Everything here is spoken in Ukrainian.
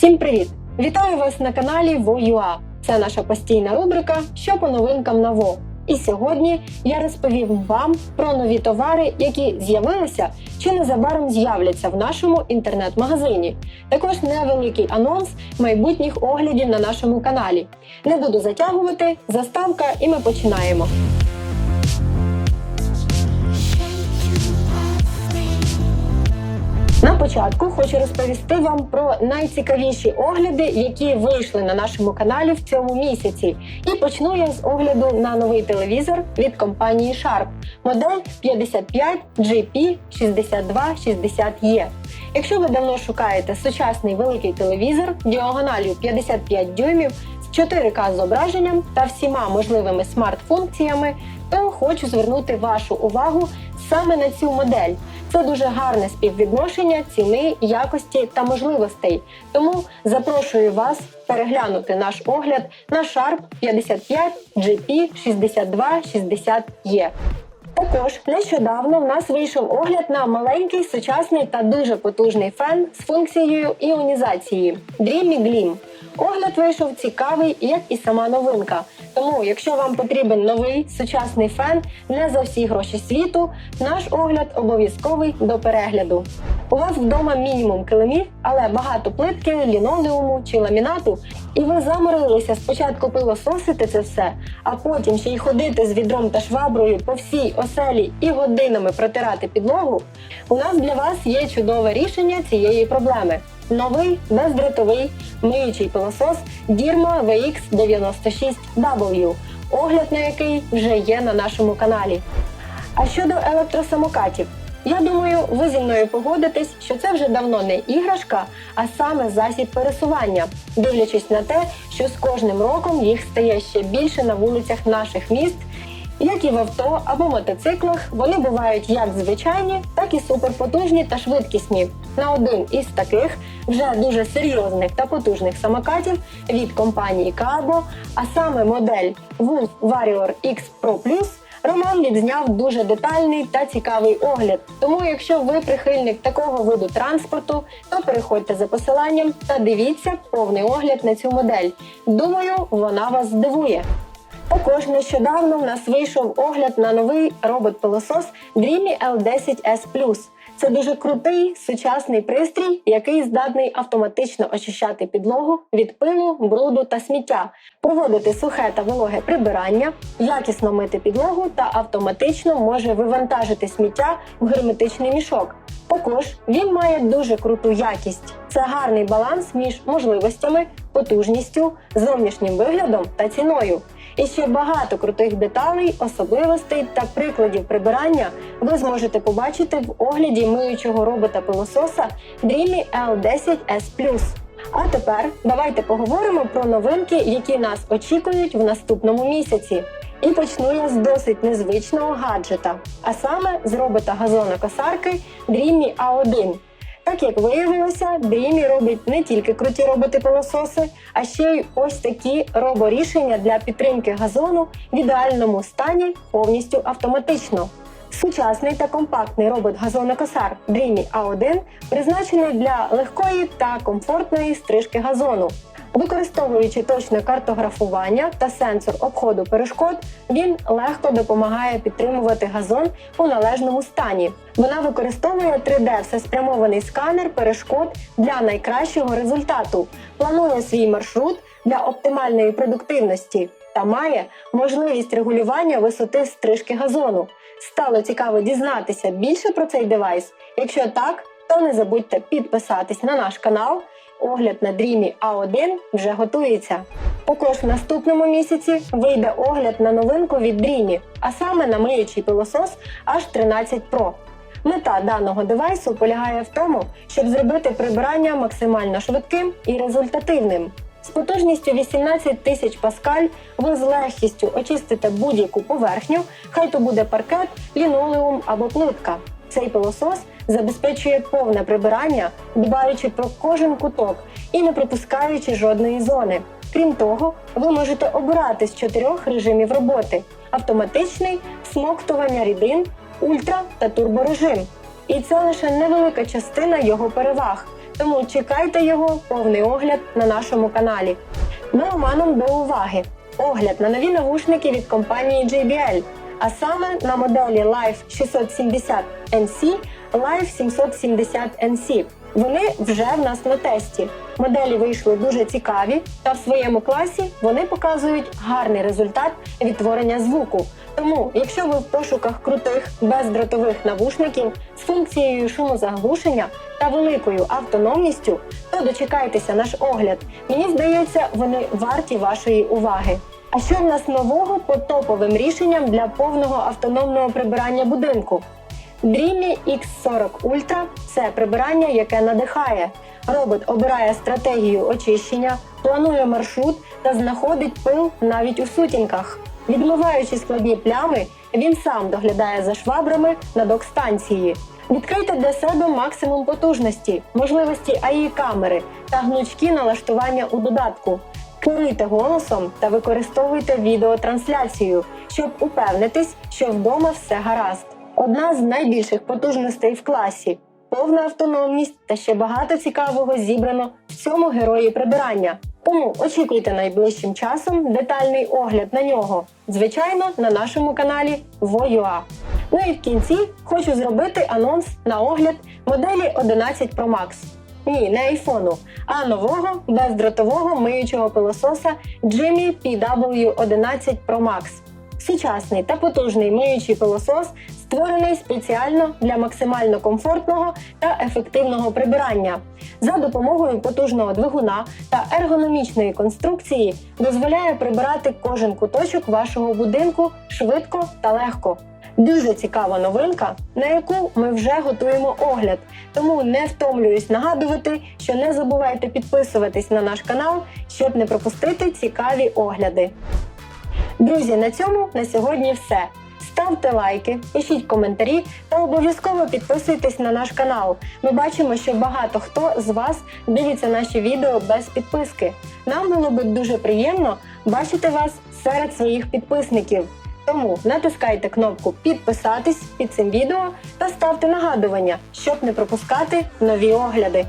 Всім привіт! Вітаю вас на каналі ВОЮА. Це наша постійна рубрика Що по новинкам на ВО. І сьогодні я розповім вам про нові товари, які з'явилися чи незабаром з'являться в нашому інтернет-магазині. Також невеликий анонс майбутніх оглядів на нашому каналі. Не буду затягувати, заставка, і ми починаємо. Початку хочу розповісти вам про найцікавіші огляди, які вийшли на нашому каналі в цьому місяці. І почну я з огляду на новий телевізор від компанії Sharp модель 55 GP 6260E. Якщо ви давно шукаєте сучасний великий телевізор діагоналю 55 дюймів з 4К зображенням та всіма можливими смарт-функціями, то хочу звернути вашу увагу саме на цю модель. Це дуже гарне співвідношення ціни, якості та можливостей. Тому запрошую вас переглянути наш огляд на Sharp 55 GP 6260E. Також нещодавно в нас вийшов огляд на маленький, сучасний та дуже потужний фен з функцією іонізації Dreamy Gleam. Огляд вийшов цікавий, як і сама новинка. Тому, якщо вам потрібен новий сучасний фен не за всі гроші світу, наш огляд обов'язковий до перегляду. У вас вдома мінімум килимів, але багато плитки, лінолеуму чи ламінату, і ви заморилися спочатку пилососити це все, а потім ще й ходити з відром та шваброю по всій оселі і годинами протирати підлогу. У нас для вас є чудове рішення цієї проблеми. Новий бездротовий миючий пилосос Dirma VX96W, огляд на який вже є на нашому каналі. А щодо електросамокатів, я думаю, ви зі мною погодитесь, що це вже давно не іграшка, а саме засіб пересування, дивлячись на те, що з кожним роком їх стає ще більше на вулицях наших міст. Як і в авто або мотоциклах, вони бувають як звичайні, так і суперпотужні та швидкісні. На один із таких вже дуже серйозних та потужних самокатів від компанії Carbo, а саме модель Wolf Warrior X Pro Plus, Роман відзняв дуже детальний та цікавий огляд. Тому, якщо ви прихильник такого виду транспорту, то переходьте за посиланням та дивіться повний огляд на цю модель. Думаю, вона вас здивує. Також нещодавно в нас вийшов огляд на новий робот-пилосос Dreamy L10S Це дуже крутий сучасний пристрій, який здатний автоматично очищати підлогу від пилу, бруду та сміття, проводити сухе та вологе прибирання, якісно мити підлогу та автоматично може вивантажити сміття в герметичний мішок. Також він має дуже круту якість. Це гарний баланс між можливостями, потужністю, зовнішнім виглядом та ціною. І ще багато крутих деталей, особливостей та прикладів прибирання ви зможете побачити в огляді миючого робота пилососа Dreamy L10S А тепер давайте поговоримо про новинки, які нас очікують в наступному місяці. І почну я з досить незвичного гаджета, а саме з робота газонокосарки Dreamy A1. Так як виявилося, Дрімі робить не тільки круті роботи-пилососи, а ще й ось такі роборішення для підтримки газону в ідеальному стані повністю автоматично. Сучасний та компактний робот-газонокосар Dreamy A1 призначений для легкої та комфортної стрижки газону. Використовуючи точне картографування та сенсор обходу перешкод, він легко допомагає підтримувати газон у належному стані. Вона використовує 3D всеспрямований сканер перешкод для найкращого результату, планує свій маршрут для оптимальної продуктивності та має можливість регулювання висоти стрижки газону. Стало цікаво дізнатися більше про цей девайс. Якщо так, то не забудьте підписатись на наш канал. Огляд на Dreamy A1 вже готується. Також в наступному місяці вийде огляд на новинку від Dreamy, а саме на миючий пилосос H13 Pro. Мета даного девайсу полягає в тому, щоб зробити прибирання максимально швидким і результативним. З потужністю 18 тисяч паскаль ви з легкістю очистите будь-яку поверхню, хай то буде паркет, лінолеум або плитка. Цей пилосос забезпечує повне прибирання, дбаючи про кожен куток і не пропускаючи жодної зони. Крім того, ви можете обирати з чотирьох режимів роботи: автоматичний, смоктування рідин, ультра та турборежим. І це лише невелика частина його переваг. тому чекайте його повний огляд на нашому каналі. Меломанам до уваги! Огляд на нові навушники від компанії JBL, а саме на моделі Live 670 NC, Live 770 NC. Вони вже в нас на тесті. Моделі вийшли дуже цікаві, та в своєму класі вони показують гарний результат відтворення звуку. Тому, якщо ви в пошуках крутих бездротових навушників з функцією шумозаглушення та великою автономністю, то дочекайтеся наш огляд. Мені здається, вони варті вашої уваги. А що в нас нового по топовим рішенням для повного автономного прибирання будинку? Dreamy X40 Ultra – це прибирання, яке надихає. Робот обирає стратегію очищення, планує маршрут та знаходить пил навіть у сутінках. Відмиваючи складні плями, він сам доглядає за швабрами на док-станції. Відкрийте для себе максимум потужності, можливості АІ камери та гнучкі налаштування у додатку. Керуйте голосом та використовуйте відеотрансляцію, щоб упевнитись, що вдома все гаразд. Одна з найбільших потужностей в класі, повна автономність та ще багато цікавого зібрано в цьому герої прибирання. Тому очікуйте найближчим часом детальний огляд на нього, звичайно, на нашому каналі Voua. Ну і в кінці хочу зробити анонс на огляд моделі 11 Pro Max. Ні, не айфону, а нового бездротового миючого пилососа Jimmy PW11 Pro Max. Сучасний та потужний миючий пилосос створений спеціально для максимально комфортного та ефективного прибирання. За допомогою потужного двигуна та ергономічної конструкції дозволяє прибирати кожен куточок вашого будинку швидко та легко. Дуже цікава новинка, на яку ми вже готуємо огляд. Тому не втомлююсь нагадувати, що не забувайте підписуватись на наш канал, щоб не пропустити цікаві огляди. Друзі, на цьому на сьогодні все. Ставте лайки, пишіть коментарі та обов'язково підписуйтесь на наш канал. Ми бачимо, що багато хто з вас дивиться наші відео без підписки. Нам було б дуже приємно бачити вас серед своїх підписників. Тому натискайте кнопку підписатись під цим відео та ставте нагадування, щоб не пропускати нові огляди.